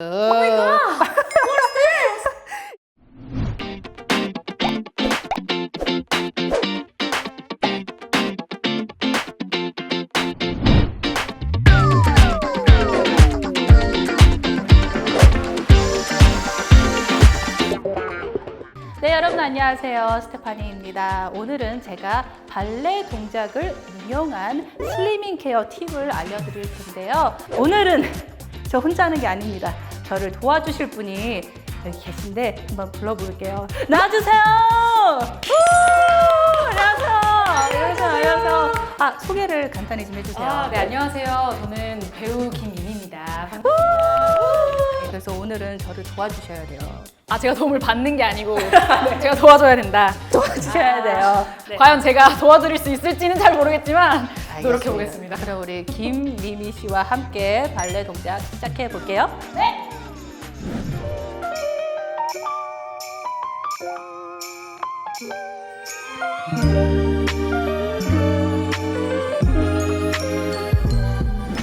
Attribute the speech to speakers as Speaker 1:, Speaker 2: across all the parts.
Speaker 1: 네, 여러분 안녕하세요. 스테파니입니다. 오늘은 제가 발레 동작을 응용한 슬리밍 케어 팁을 알려드릴 텐데요. 오늘은 저 혼자 하는 게 아닙니다. 저를 도와주실 분이 여기 계신데 한번 불러볼게요. 나와주세요! 우! 안녕하세요. 안녕하세요. 안녕하세요. 아, 소개를 간단히 좀 해주세요.
Speaker 2: 아, 네, 안녕하세요. 저는 배우 김민희입니다.
Speaker 1: 네, 그래서 오늘은 저를 도와주셔야 돼요.
Speaker 2: 아, 제가 도움을 받는 게 아니고 제가 도와줘야 된다.
Speaker 1: 도와주셔야 돼요. 네.
Speaker 2: 과연 제가 도와드릴 수 있을지는 잘 모르겠지만. 노력해 보겠습니다.
Speaker 1: 그럼 우리 김미미 씨와 함께 발레 동작 시작해 볼게요.
Speaker 2: 네.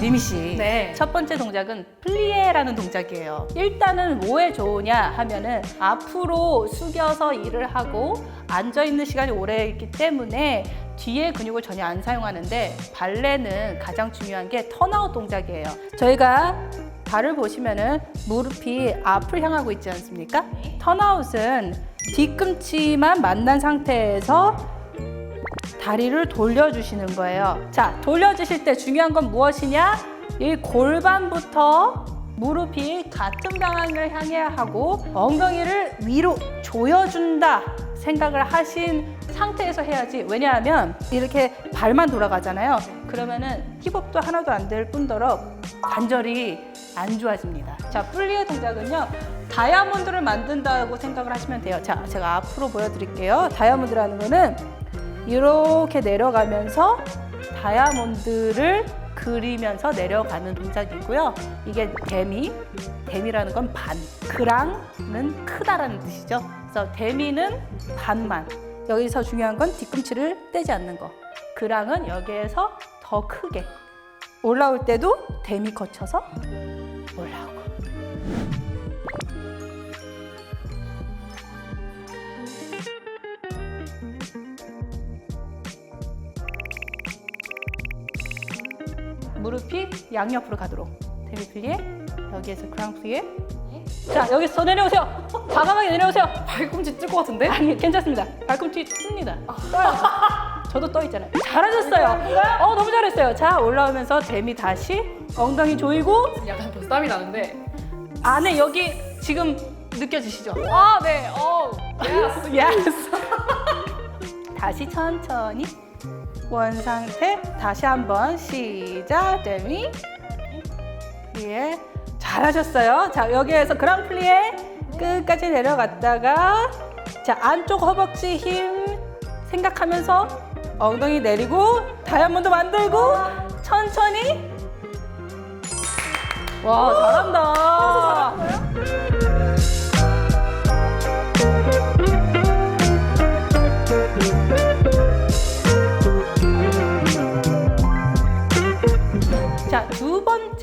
Speaker 1: 미미 씨.
Speaker 2: 네.
Speaker 1: 첫 번째 동작은 플리에라는 동작이에요. 일단은 뭐에 좋으냐 하면은 앞으로 숙여서 일을 하고 앉아 있는 시간이 오래 있기 때문에 뒤에 근육을 전혀 안 사용하는데 발레는 가장 중요한 게 턴아웃 동작이에요. 저희가 발을 보시면은 무릎이 앞을 향하고 있지 않습니까? 턴아웃은 뒤꿈치만 만난 상태에서 다리를 돌려주시는 거예요. 자, 돌려주실 때 중요한 건 무엇이냐? 이 골반부터 무릎이 같은 방향을 향해야 하고 엉덩이를 위로 조여준다 생각을 하신 상태에서 해야지. 왜냐하면 이렇게 발만 돌아가잖아요. 그러면은 힙업도 하나도 안 될 뿐더러 관절이 안 좋아집니다. 자, 플리의 동작은요. 다이아몬드를 만든다고 생각을 하시면 돼요. 자, 제가 앞으로 보여드릴게요. 다이아몬드라는 거는 이렇게 내려가면서 다이아몬드를 그리면서 내려가는 동작이고요. 이게 데미, 데미라는 건 반, 그랑은 크다라는 뜻이죠. 그래서 데미는 반만. 여기서 중요한 건 뒤꿈치를 떼지 않는 거. 그랑은 여기에서 더 크게. 올라올 때도 데미 거쳐서 올라오고. 무릎이 양옆으로 가도록. 데미 플리에 여기에서 크랑 플리에. 자 여기서 더 내려오세요. 과감하게 내려오세요.
Speaker 2: 발꿈치 찔것 같은데?
Speaker 1: 아니 괜찮습니다. 발꿈치 씁니다. 떠요. 저도 떠 있잖아요. 잘하셨어요. 어 너무 잘했어요. 자 올라오면서 데미 다시 엉덩이 조이고.
Speaker 2: 약간 보쌈이 나는데.
Speaker 1: 안에 여기 지금 느껴지시죠?
Speaker 2: 아, 네. 어. 예스.
Speaker 1: 예스 다시 천천히 원 상태 다시 한번 시작 데미 플리에 잘하셨어요. 자 여기에서 그랑플리에 끝까지 내려갔다가 자 안쪽 허벅지 힘 생각하면서 엉덩이 내리고 다이아몬드 만들고 천천히. 와 잘한다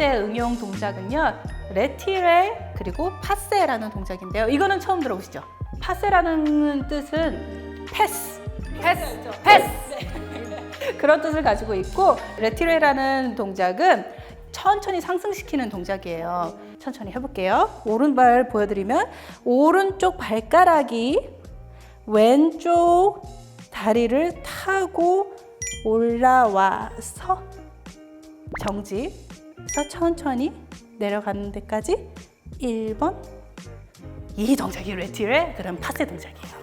Speaker 1: 번째 응용 동작은요. 레티레 그리고 파세라는 동작인데요. 이거는 처음 들어보시죠? 파세라는 뜻은 패스. 패스. 패스. 그런 뜻을 가지고 있고 레티레라는 동작은 천천히 상승시키는 동작이에요. 천천히 해볼게요. 오른발 보여드리면 오른쪽 발가락이 왼쪽 다리를 타고 올라와서 정지 해서 천천히 내려가는 데까지 1번 이 동작이 레티레 그럼 파세 동작이에요.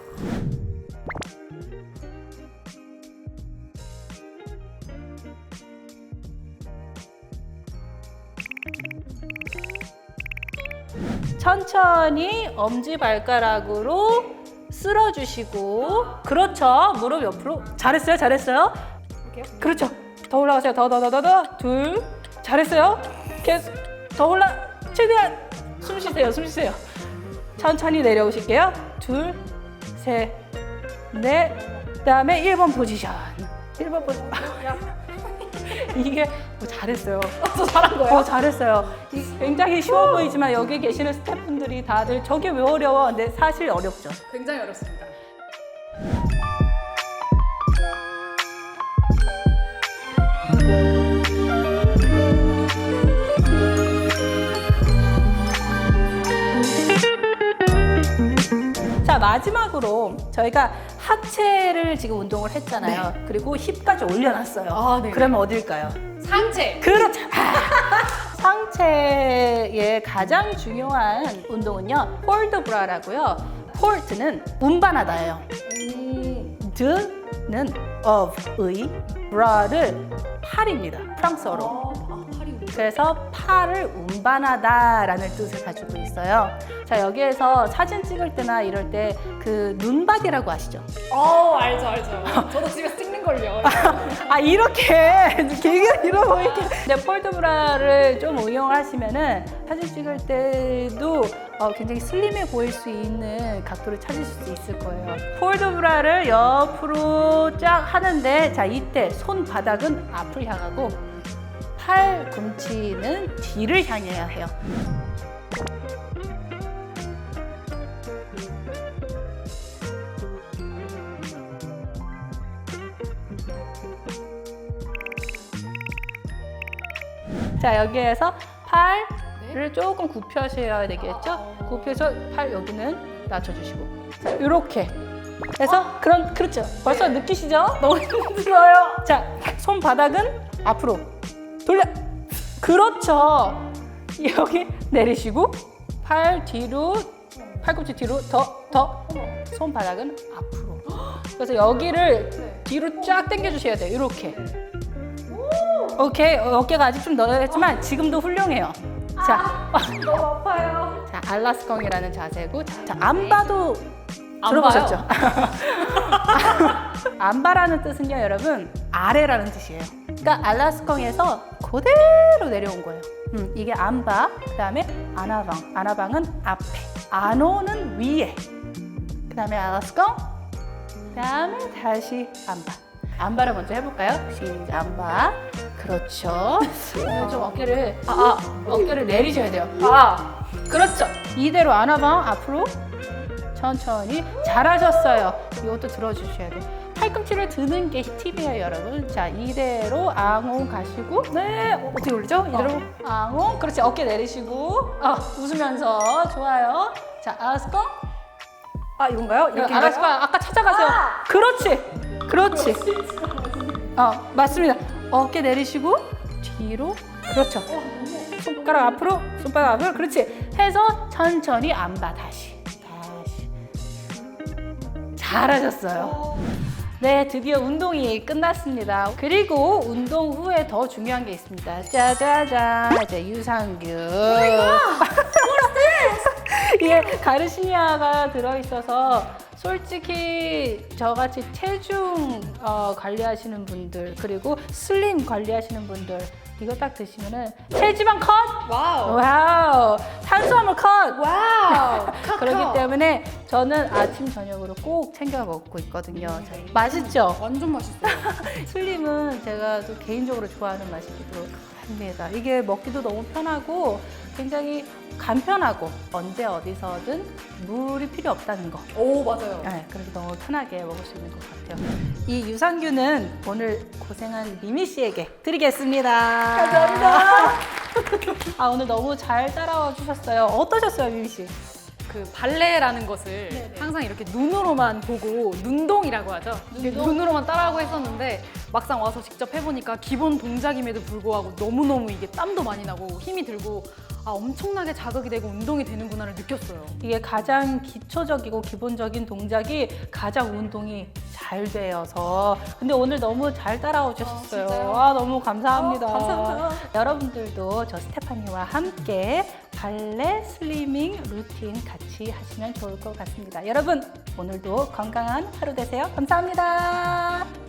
Speaker 1: 천천히 엄지발가락으로 쓸어주시고 그렇죠. 무릎 옆으로. 잘했어요 잘했어요? 그렇죠. 더 올라가세요. 더 더 더 더더 둘 잘했어요 계속 더 올라 최대한 숨 쉬세요 숨 쉬세요 천천히 내려오실게요 둘 셋 넷 그다음에 1번 포지션 1번 포지션 이게 어, 잘했어요.
Speaker 2: 저 잘한 거예요?
Speaker 1: 어, 잘했어요. 이- 굉장히 쉬워 보이지만 여기 계시는 스태프분들이 다들 저게 왜 어려워? 근데 사실 어렵죠.
Speaker 2: 굉장히 어렵습니다.
Speaker 1: 마지막으로 저희가 하체를 지금 운동을 했잖아요. 그리고 힙까지 올려놨어요.
Speaker 2: 아, 네.
Speaker 1: 그러면 어딜까요?
Speaker 2: 상체.
Speaker 1: 그렇죠. 상체의 가장 중요한 운동은요, 폴드 브라라고요. 폴트는 운반하다예요. 드는 of의 브라를 팔입니다. 프랑스어로.
Speaker 2: 아,
Speaker 1: 그래서 팔을 운반하다라는 뜻을 가지고 있어요. 자 여기에서 사진 찍을 때나 이럴 때 그 눈바디라고 아시죠?
Speaker 2: 어, 알죠, 알죠. 저도 집에서 찍는 걸요.
Speaker 1: 아 이렇게 길게 길어 보이게 근데 폴드브라를 좀 응용하시면은 사진 찍을 때도 어, 굉장히 슬림해 보일 수 있는 각도를 찾으실 수 있을 거예요 폴드브라를 옆으로 쫙 하는데 자 이때 손바닥은 앞을 향하고 팔꿈치는 뒤를 향해야 해요 자 여기에서 팔을 조금 굽혀셔야 되겠죠? 굽혀서 팔 여기는 낮춰주시고 자, 이렇게 해서 그런 그렇죠. 벌써 느끼시죠? 너무 힘들어요. 자 손바닥은 앞으로 돌려. 그렇죠. 여기 내리시고 팔 뒤로 팔꿈치 뒤로 더 더 손바닥은 앞으로. 그래서 여기를
Speaker 2: 네.
Speaker 1: 뒤로 쫙 당겨주셔야 돼요. 이렇게. 오케이 어깨가 아직 좀 넓었지만 지금도 훌륭해요. 자,
Speaker 2: 너무 아파요.
Speaker 1: 자 알라스컹이라는 자세고 자 안바도
Speaker 2: 안
Speaker 1: 들어보셨죠? 안바라는 뜻은요, 여러분 아래라는 뜻이에요. 그러니까 알라스컹에서 그대로 내려온 거예요. 음, 이게 안바, 그 다음에 아나방, 아나방은 앞에, 아노는 위에, 그 다음에 알라스컹, 그 다음에 다시 안바. 안바를 먼저 해볼까요? 시작 안바. 그렇죠. 네, 좀 어깨를 아, 아 어깨를 내리셔야 돼요. 아 그렇죠. 이대로 안아방 앞으로 천천히 잘하셨어요. 이것도 들어주셔야 돼요. 팔꿈치를 드는 게 팁이에요, 여러분. 자, 이대로 앙옹 가시고, 네, 어떻게 올리죠? 이대로 앙옹, 그렇지, 어깨 내리시고, 아, 웃으면서 좋아요. 자, 아스꺼,
Speaker 2: 아, 이건가요? 이렇게
Speaker 1: 알았어. 아까 찾아가세요. 그렇지. 그렇지. 어, 맞습니다. 어깨 내리시고 뒤로. 그렇죠. 손가락 앞으로, 손바닥 앞으로. 그렇지. 해서 천천히 안봐 다시. 다시. 잘하셨어요. 네, 드디어 운동이 끝났습니다. 그리고 운동 후에 더 중요한 게 있습니다. 짜자잔, 이제 유산균. 이게 가르시니아가 들어있어서 솔직히 저같이 체중 어, 관리하시는 분들 그리고 슬림 관리하시는 분들 이거 딱 드시면은 체지방 컷!
Speaker 2: 와우.
Speaker 1: 와우! 탄수화물 컷!
Speaker 2: 와우.
Speaker 1: 그렇기 때문에 저는 아침 저녁으로 꼭 챙겨 먹고 있거든요. 맛있죠?
Speaker 2: 완전 맛있어요.
Speaker 1: 슬림은 제가 또 개인적으로 좋아하는 맛이기도 합니다. 이게 먹기도 너무 편하고 굉장히 간편하고 언제 어디서든 물이 필요 없다는 거.
Speaker 2: 오, 맞아요.
Speaker 1: 네, 그렇게 너무 편하게 먹을 수 있는 것 같아요. 이 유산균은 오늘 고생한 미미 씨에게 드리겠습니다. 감사합니다. 아 오늘 너무 잘 따라와 주셨어요. 어떠셨어요, 미미 씨?
Speaker 2: 그 발레라는 것을
Speaker 1: 네네.
Speaker 2: 항상 이렇게 눈으로만 보고 눈동이라고 하죠.
Speaker 1: 눈동?
Speaker 2: 눈으로만 따라하고 했었는데 막상 와서 직접 해보니까 기본 동작임에도 불구하고 너무너무 이게 땀도 많이 나고 힘이 들고 아 엄청나게 자극이 되고 운동이 되는구나를 느꼈어요.
Speaker 1: 이게 가장 기초적이고 기본적인 동작이 가장 운동이 잘 되어서 근데 오늘 너무 잘 따라와 주셨어요.
Speaker 2: 진짜요?
Speaker 1: 아, 너무 감사합니다.
Speaker 2: 어, 감사합니다.
Speaker 1: 여러분들도 저 스테파니와 함께 발레 슬리밍 루틴 같이 하시면 좋을 것 같습니다. 여러분 오늘도 건강한 하루 되세요. 감사합니다.